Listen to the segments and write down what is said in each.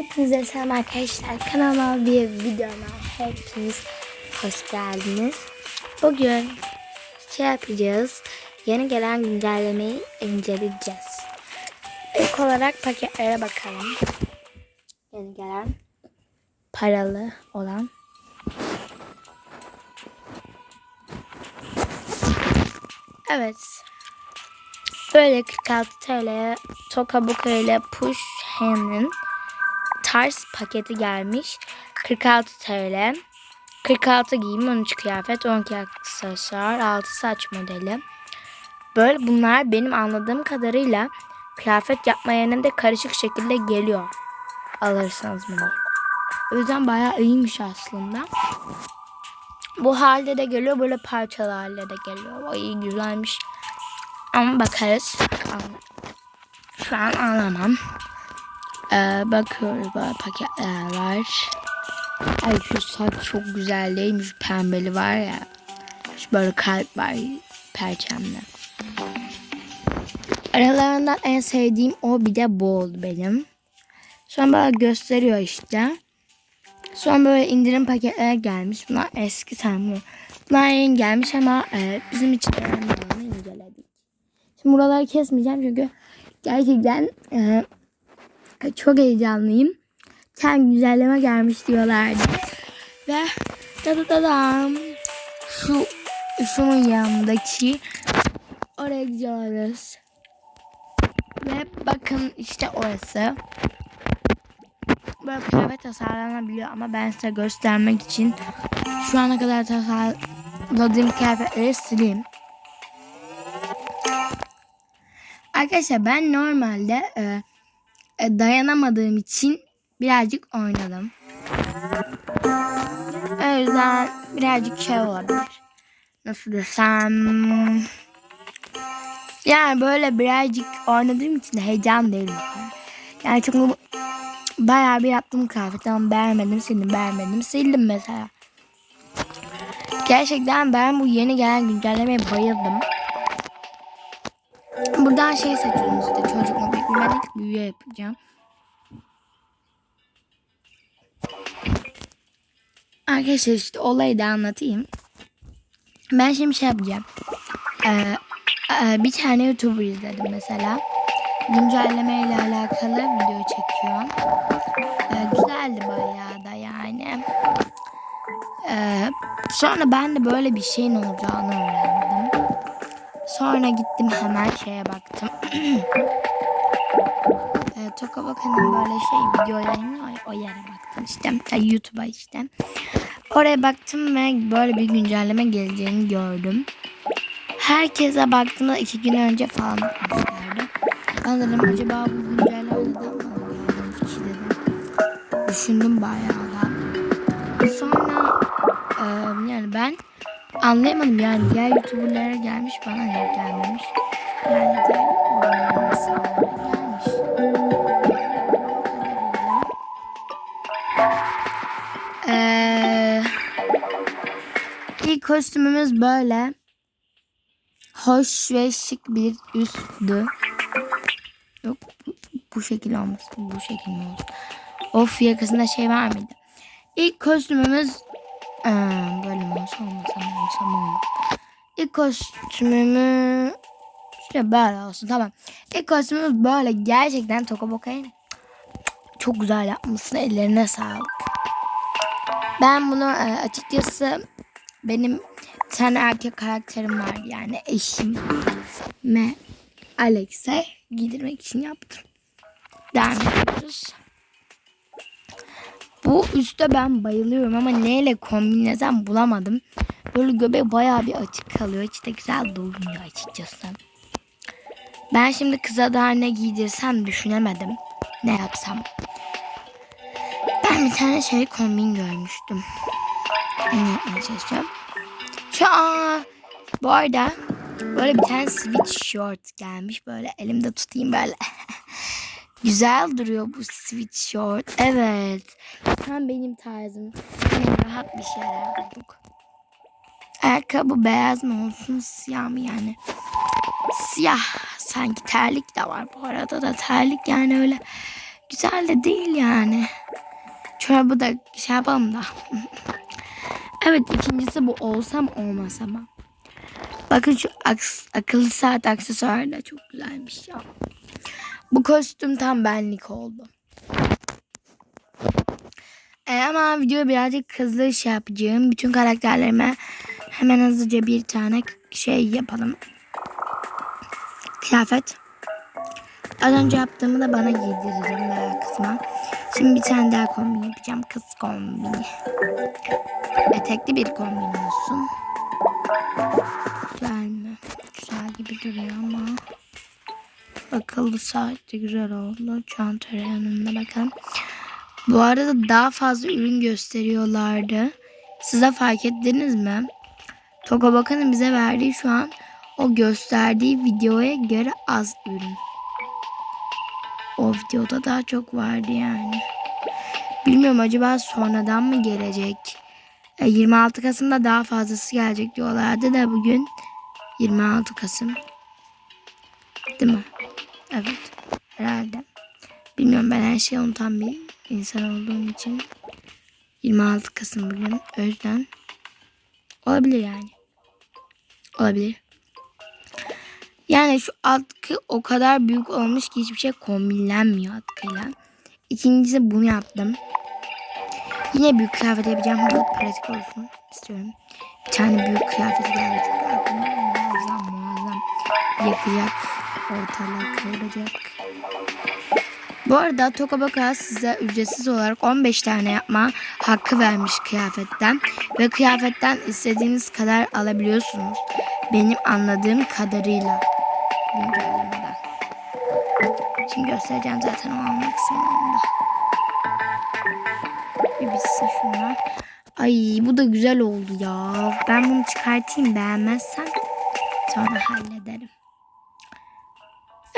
Hepinize selam arkadaşlar. Kanalıma bir videoma hepiniz hoş geldiniz. Bugün şey yapacağız. Yeni gelen güncellemeyi inceleyeceğiz. İlk olarak paketlere bakalım. Yeni gelen paralı olan. Evet. Böyle 46 TL'ye Toka Boka ile Push Hand'in tarz paketi gelmiş. 46 TL. 46 giyim, 13 kıyafet, 12 aksesuar, 6 saç modeli. Böyle bunlar benim anladığım kadarıyla kıyafet yapma yerine de karışık şekilde geliyor. Alırsanız bunu. O yüzden bayağı iyiymiş aslında. Bu halde de geliyor, böyle parçalı halde de geliyor. O iyi güzelmiş. Ama bakarız. Şu an anlamam. Ee, bakıyoruz böyle paketler var. Ay şu saç çok güzel değil mi? Şu pembeli var ya. Şu böyle kalp var perçemli. Aralarından en sevdiğim o bir de bu oldu benim. Sonra böyle gösteriyor işte. Sonra böyle indirim paketler gelmiş. Bunlar eski sanmıyor. Bunlar yeni gelmiş ama e, bizim için önemli olanı inceledik. Şimdi buraları kesmeyeceğim çünkü gerçekten e, çok heyecanlıyım. Sen güzelleme gelmiş diyorlardı. Ve da da da şu şunun yanındaki oraya gidiyoruz. Ve bakın işte orası. Böyle kıyafet tasarlanabiliyor ama ben size göstermek için şu ana kadar tasarladığım kıyafetleri sileyim. Arkadaşlar ben normalde e, dayanamadığım için birazcık oynadım. O yüzden birazcık şey olabilir. Nasıl desem. Yani böyle birazcık oynadığım için heyecan değilim. Yani çok bayağı bir yaptım kıyafet ama beğenmedim sildim beğenmedim sildim mesela. Gerçekten ben bu yeni gelen güncellemeye bayıldım. Buradan şey seçiyorum işte çocuk mu ilk büyüye yapacağım. Arkadaşlar işte olayı da anlatayım. Ben şimdi şey yapacağım. Ee, e, bir tane YouTuber izledim mesela. Güncelleme ile alakalı video çekiyor. Ee, güzeldi bayağı da yani. Ee, sonra ben de böyle bir şeyin olacağını öğrendim. Sonra gittim hemen şeye baktım. e, Toka Baka'nın böyle şey video yayınlıyor ya, o yere baktım işte. YouTube'a işte. Oraya baktım ve böyle bir güncelleme geleceğini gördüm. Herkese baktığımda iki gün önce falan atmışlardı. Ben dedim acaba bu güncelleme neden bana gelmemiş ki dedim. Düşündüm bayağı da. Sonra e, yani ben anlayamadım yani diğer youtuberlara gelmiş bana ne gelmemiş. Yani diğer insanlara gelmiş. Ee, ilk kostümümüz böyle. Hoş ve şık bir üsttü. Yok bu, şekil olmasın. Bu şekil mi olsun? Of yakasında şey var mıydı? İlk kostümümüz ee, böyle mi olsa olmasa mı olsa olmaz. İlk kostümümü işte böyle olsun tamam. İlk kostümümüz böyle gerçekten Toka Boka'nın çok güzel yapmışsın. Ellerine sağlık. Ben bunu e, açıkçası benim bir tane erkek karakterim var yani eşim ve Alex'e giydirmek için yaptım. Devam ediyoruz. Bu üstte ben bayılıyorum ama neyle kombinlesem bulamadım. Böyle göbek bayağı bir açık kalıyor. Hiç de güzel durmuyor açıkçası. Ben şimdi kıza da ne giydirsem düşünemedim. Ne yapsam. Ben bir tane şey kombin görmüştüm. Onu yapmaya çalışacağım. An bu arada böyle bir tane sweatshirt gelmiş. Böyle elimde tutayım böyle. Güzel duruyor bu sweatshirt. Evet. Tam benim tarzım. Yine rahat bir şeyler bulduk. Ayakkabı beyaz mı olsun siyah mı yani? Siyah. Sanki terlik de var bu arada da terlik yani öyle güzel de değil yani. Çorabı da şey yapalım da. evet ikincisi bu olsam olmaz ama. Bakın şu akıllı saat aksesuarı da çok güzelmiş ya. Bu kostüm tam benlik oldu. Ee, ama video birazcık hızlı şey yapacağım. Bütün karakterlerime hemen hızlıca bir tane şey yapalım. Kıyafet. Az önce yaptığımı da bana giydiririm veya kızma. Şimdi bir tane daha kombin yapacağım. Kız kombini. Etekli bir kombin olsun. Güzel mi? Güzel gibi duruyor ama. Akıllı saat de güzel oldu. Çanta yanında bakın. Bu arada daha fazla ürün gösteriyorlardı. Size fark ettiniz mi? Toka Bakan'ın bize verdiği şu an o gösterdiği videoya göre az ürün. O videoda daha çok vardı yani. Bilmiyorum acaba sonradan mı gelecek? E, 26 Kasım'da daha fazlası gelecek diyorlardı da bugün 26 Kasım. Değil mi? Evet. Herhalde. Bilmiyorum ben her şeyi unutan bir insan olduğum için 26 Kasım bugün. O olabilir yani. Olabilir. Yani şu atkı o kadar büyük olmuş ki hiçbir şey kombinlenmiyor atkıyla. İkincisi bunu yaptım. Yine büyük kıyafet yapacağım. Hızlı pratik olsun istiyorum. Bir tane büyük kıyafet aklımda muazzam muazzam. Yakacak. Ortalığı kırılacak. Bu arada Tokaboka size ücretsiz olarak 15 tane yapma hakkı vermiş kıyafetten. Ve kıyafetten istediğiniz kadar alabiliyorsunuz. Benim anladığım kadarıyla. Şimdi göstereceğim zaten o alma kısımlarında. Bir şunlar. Ay bu da güzel oldu ya. Ben bunu çıkartayım beğenmezsem sonra hallederim.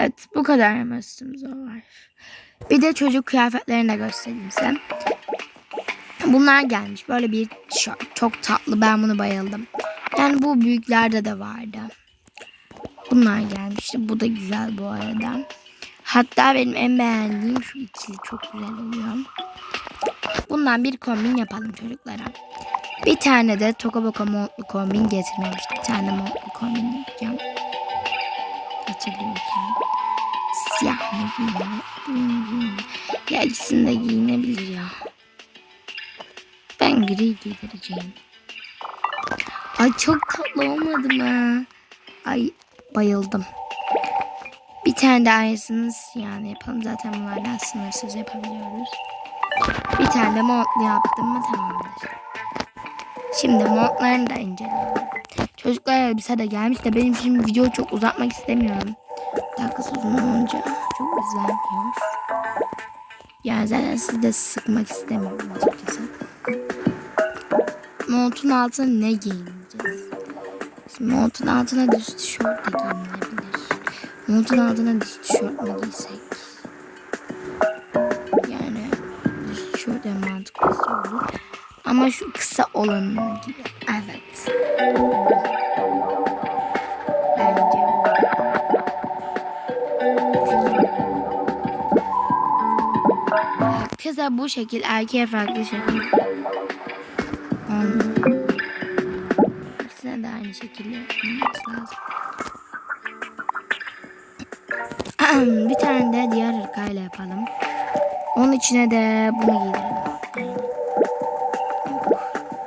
Evet bu kadar hemen üstümüz var. Bir de çocuk kıyafetlerini de göstereyim size. Bunlar gelmiş. Böyle bir tişört. Çok tatlı. Ben bunu bayıldım. Yani bu büyüklerde de vardı. Bunlar gelmişti. Bu da güzel bu arada. Hatta benim en beğendiğim şu ikili çok güzel oluyor. Bundan bir kombin yapalım çocuklara. Bir tane de Toka Boka montlu kombin getirmemiştim. Bir tane montlu kombin Ya de giyinebilir ya. Ben gri giydireceğim. Ay çok tatlı olmadı mı? Ay bayıldım. Bir tane de aynısını yani yapalım. Zaten bunlardan sınırsız yapabiliyoruz. Bir tane de montlu yaptım mı tamamdır. Şimdi montlarını da inceleyelim. Çocuklar elbise de gelmiş de benim şimdi videoyu çok uzatmak istemiyorum. Dakikası uzun olunca izlenmiyor. Yani zaten sizi de sıkmak istemiyorum açıkçası. Montun altına ne giyineceğiz? Şimdi montun altına düz tişört de giyinilebilir. Montun altına düz tişört mü giysek? Yani düz tişört en mantıklısı olur. Ama şu kısa olanını giy. Evet. Kısa bu şekil, erkeğe farklı şekil. İkisine de aynı şekilde bir tane de diğer hırkayla yapalım. Onun içine de bunu giydirelim.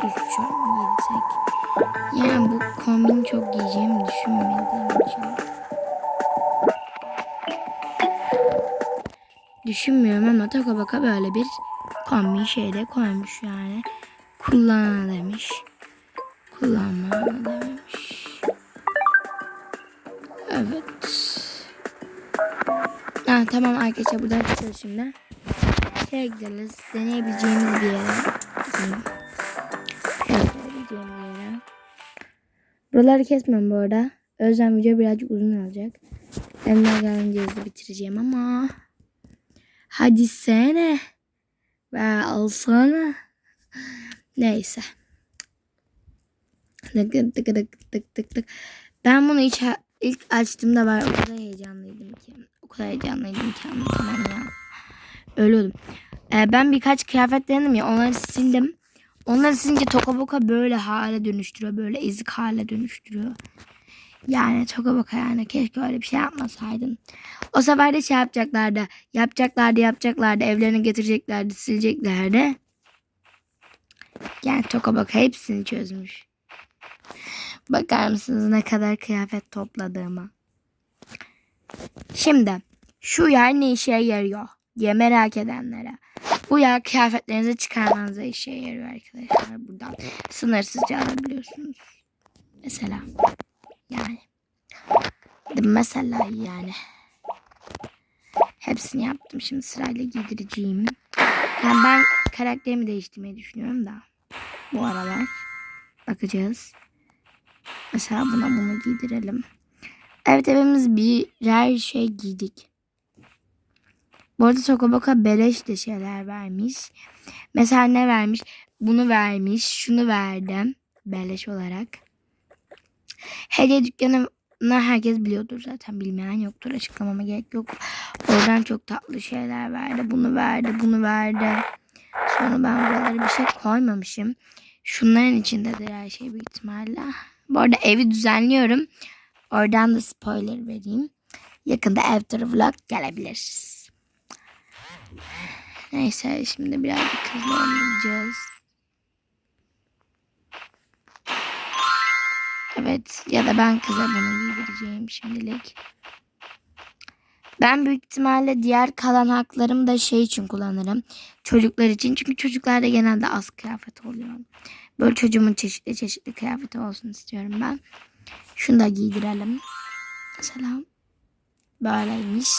Üst tişört mü giysek? Yani bu kombin çok giyeceğimi düşünmediğim için. Düşünmüyorum ama Toka Boka böyle bir kombin şeyde koymuş yani. Kullanana demiş. Kullanmana demiş. Evet. Ha, tamam arkadaşlar buradan çıkıyoruz şimdi. Şeye gideriz. Deneyebileceğimiz bir yere. Gideyim. Şöyle deneyebileceğim bir yere. Buraları kesmem bu arada. O yüzden video birazcık uzun olacak. Elimden gelince hızlı bitireceğim ama. Hadi sene. Ve alsana. Neyse. Tık tık tık tık tık tık. Ben bunu ilk, ilk açtığımda ben o kadar heyecanlıydım ki. O kadar heyecanlıydım ki anlatamam ya. ölüyordum. Ee, ben birkaç kıyafet denedim ya onları sildim. Onları silince Toka Boka böyle hale dönüştürüyor. Böyle ezik hale dönüştürüyor. Yani Toka Boka yani keşke öyle bir şey yapmasaydın. O sefer de şey yapacaklardı. Yapacaklardı yapacaklardı. Evlerine getireceklerdi sileceklerdi. Yani Toka Boka hepsini çözmüş. Bakar mısınız ne kadar kıyafet topladığıma. Şimdi şu yer ne işe yarıyor diye merak edenlere. Bu yer kıyafetlerinizi çıkarmanıza işe yarıyor arkadaşlar. Buradan sınırsızca alabiliyorsunuz. Mesela. Yani. Mesela yani. Hepsini yaptım. Şimdi sırayla giydireceğim. Yani ben karakterimi değiştirmeyi düşünüyorum da. Bu aralar. Bakacağız. Mesela buna bunu giydirelim. Evet evimiz birer şey giydik. Bu arada Tokaboka beleş de şeyler vermiş. Mesela ne vermiş? Bunu vermiş. Şunu verdim. Beleş olarak. Hediye dükkanı herkes biliyordur zaten. Bilmeyen yoktur. Açıklamama gerek yok. Oradan çok tatlı şeyler verdi. Bunu verdi. Bunu verdi. Sonra ben buralara bir şey koymamışım. Şunların içindedir her şey büyük ihtimalle. Bu arada evi düzenliyorum. Oradan da spoiler vereyim. Yakında turu vlog gelebilir. Neyse şimdi birazcık hızlı. Evet ya da ben kıza bunu giydireceğim şimdilik. Ben büyük ihtimalle diğer kalan haklarımı da şey için kullanırım. Çocuklar için. Çünkü çocuklarda genelde az kıyafet oluyor. Böyle çocuğumun çeşitli çeşitli kıyafeti olsun istiyorum ben. Şunu da giydirelim. Mesela böyleymiş.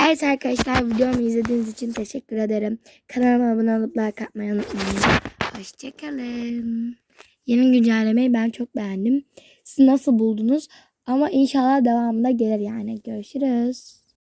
Evet arkadaşlar videomu izlediğiniz için teşekkür ederim. Kanalıma abone olup like atmayı unutmayın. Hoşçakalın. Yeni güncellemeyi ben çok beğendim. Siz nasıl buldunuz? Ama inşallah devamında gelir yani. Görüşürüz.